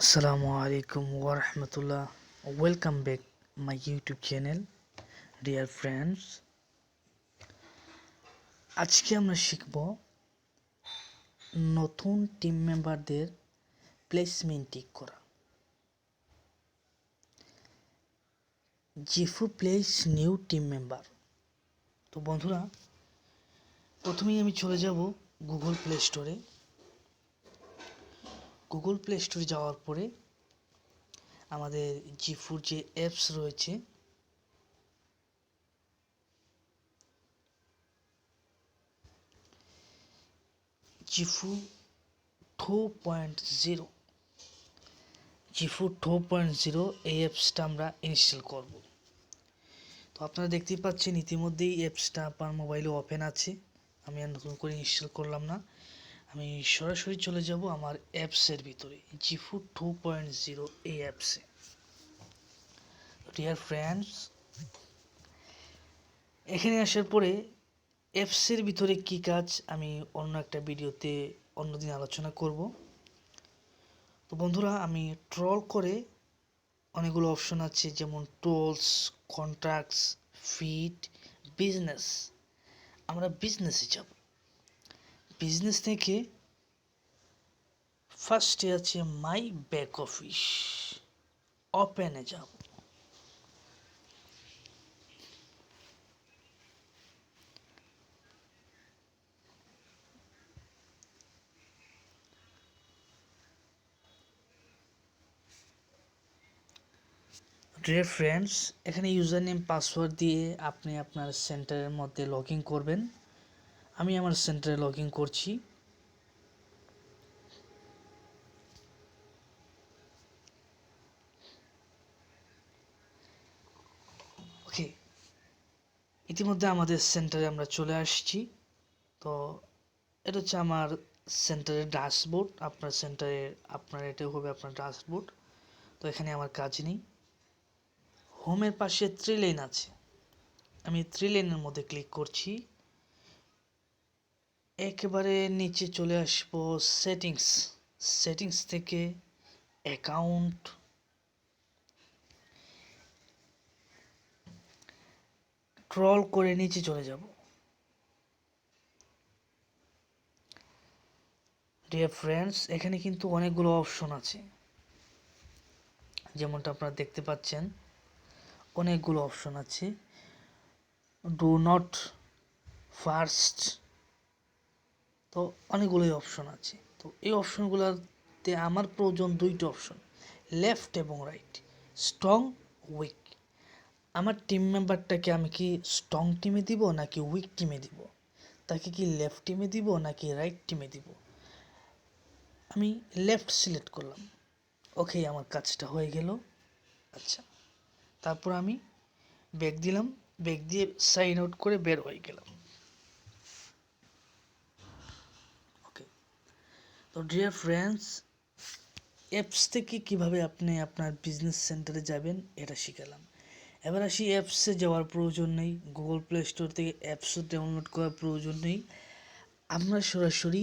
Assalamu আলাইকুম rahmatullah. Welcome back my YouTube channel, dear friends. আজকে আমরা শিখব নতুন টিম মেম্বারদের প্লেসমেন্ট ঠিক করা জিফু প্লেস নিউ টিম মেম্বার তো বন্ধুরা প্রথমেই আমি চলে যাব গুগল প্লে স্টোরে গুগল প্লে স্টোরে যাওয়ার পরে আমাদের জিফুর যে অ্যাপস রয়েছে জিফু টু পয়েন্ট জিরো জিফু টু পয়েন্ট জিরো এই অ্যাপসটা আমরা ইনস্টল করব। তো আপনারা দেখতেই পাচ্ছেন, ইতিমধ্যেই অ্যাপসটা আপনার মোবাইলে ওপেন আছে। আমি আর নতুন করে ইনস্টল করলাম না। আমি সরাসরি চলে যাব আমার অ্যাপসের ভিতরে, জিফু টু পয়েন্ট জিরো এই অ্যাপসে। ডিয়ার ফ্রেন্ডস এখানে আসার পরে অ্যাপসের ভিতরে কি কাজ আমি অন্য একটা ভিডিওতে অন্যদিন আলোচনা করব। তো বন্ধুরা, আমি ট্রল করে অনেকগুলো অপশন আছে, যেমন টোলস কন্ট্রাক্টস ফিট বিজনেস আমরা বিজনেসে যাব। বিজনেস থেকে ফার্স্টে আছে মাই ব্যাক অফিস ওপেনে যাব। ডিয়ার ফ্রেন্ডস এখানে ইউজার নেম পাসওয়ার্ড দিয়ে আপনি আপনার সেন্টারের মধ্যে লগ ইন করবেন। আমি আমার সেন্টারে লগ ইন করছি। ওকে ইতিমধ্যে আমাদের সেন্টারে আমরা চলে আসছি। তো এটা হচ্ছে আমার সেন্টারের ড্যাশবোর্ড আপনার সেন্টারের আপনার এটা হবে আপনার ড্যাশবোর্ড তো এখানে আমার কাজ নেই। হোমের পাশে থ্রি লেন আছে। আমি থ্রি লেনের মধ্যে ক্লিক করছি। একেবারে নিচে চলে আসব সেটিংস সেটিংস থেকে অ্যাকাউন্ট ট্রল করে নিচে চলে যাব। ডিয়ার ফ্রেন্ডস এখানে কিন্তু অনেকগুলো অপশন আছে। যেমনটা আপনারা দেখতে পাচ্ছেন, অনেকগুলো অপশন আছে। ডু নট ফার্স্ট তো অনেকগুলোই অপশন আছে। তো এই অপশনগুলোতে আমার প্রয়োজন দুইটা অপশন লেফট এবং রাইট স্ট্রং উইক আমার টিম মেম্বারটাকে আমি কি স্ট্রং টিমে দিব নাকি উইক টিমে দিব? তাকে কি লেফট টিমে দিব নাকি রাইট টিমে দিব? আমি লেফট সিলেক্ট করলাম। ওকে আমার কাজটা হয়ে গেল। আচ্ছা তারপর আমি ব্যাগ দিলাম। ব্যাগ দিয়ে সাইন আউট করে বের হয়ে গেলাম। তো ডিয়ার ফ্রেন্ডস অ্যাপস থেকে কীভাবে আপনি আপনার বিজনেস সেন্টারে যাবেন, এটা শিখালাম। এবার আসি অ্যাপসে যাওয়ার প্রয়োজন নেই গুগল প্লে স্টোর থেকে অ্যাপস ডাউনলোড করার প্রয়োজন নেই। আমরা সরাসরি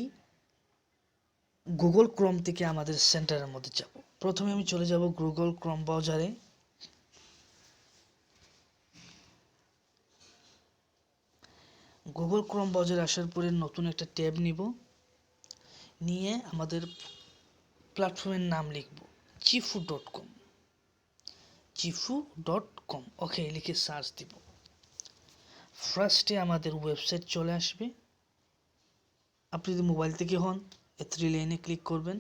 গুগল ক্রম থেকে আমাদের সেন্টারের মধ্যে যাব। প্রথমে আমি চলে যাব গুগল ক্রম ব্রাউজারে গুগল ক্রম ব্রাউজারে আসার পরে নতুন একটা ট্যাব নিব। নিয়ে আমাদের প্ল্যাটফর্মের নাম লিখব চিফু ডট কম চিফু ডট কম ওকে লিখে সার্চ দিব। ফার্স্টে আমাদের ওয়েবসাইট চলে আসবে। আপনি যদি মোবাইল থেকে হন, এ থ্রি লাইনে ক্লিক করবেন।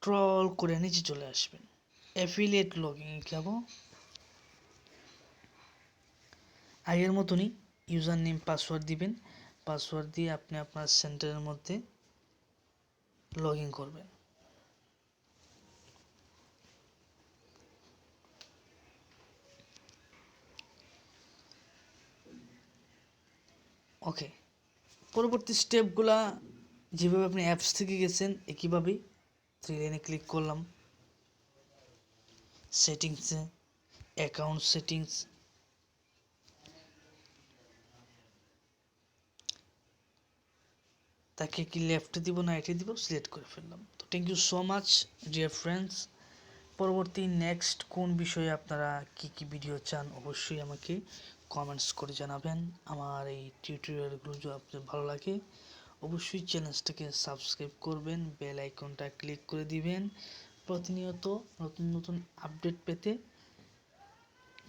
ট্রল করে নিচে চলে আসবেন। অ্যাফিলিয়েট লগিং যাব আগের মতনই ইউজার নেম পাসওয়ার্ড দিবেন। পাসওয়ার্ড দিয়ে আপনি আপনার সেন্টারের মধ্যে লগ ইন করবেন। ওকে পরবর্তী স্টেপগুলা যেভাবে আপনি অ্যাপস থেকে গেছেন একইভাবেই থ্রি লাইনে ক্লিক করলাম। সেটিংসে অ্যাকাউন্ট সেটিংস তাকে কি লেফটে দিব না রাইটে দিব সিলেক্ট করে ফেললাম। তো thank you so much dear friends পরবর্তী নেক্সট কোন বিষয়ে আপনারা কি কি ভিডিও চান অবশ্যই আমাকে কমেন্টস করে জানাবেন। আমার এই টিউটোরিয়ালগুলো যদি আপনাদের ভালো লাগে, অবশ্যই চ্যানেলটাকে সাবস্ক্রাইব করবেন বেল আইকনটা ক্লিক করে দিবেন। প্রতিনিয়ত নতুন নতুন আপডেট পেতে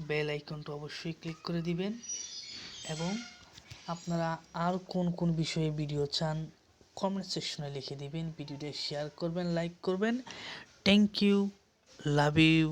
বেল আইকনটা অবশ্যই ক্লিক করে দিবেন। এবং আপনারা আর কোন কোন বিষয়ে ভিডিও চান কমেন্ট সেকশনে লিখে দিবেন ভিডিওটা শেয়ার করবেন লাইক করবেন। Thank you love you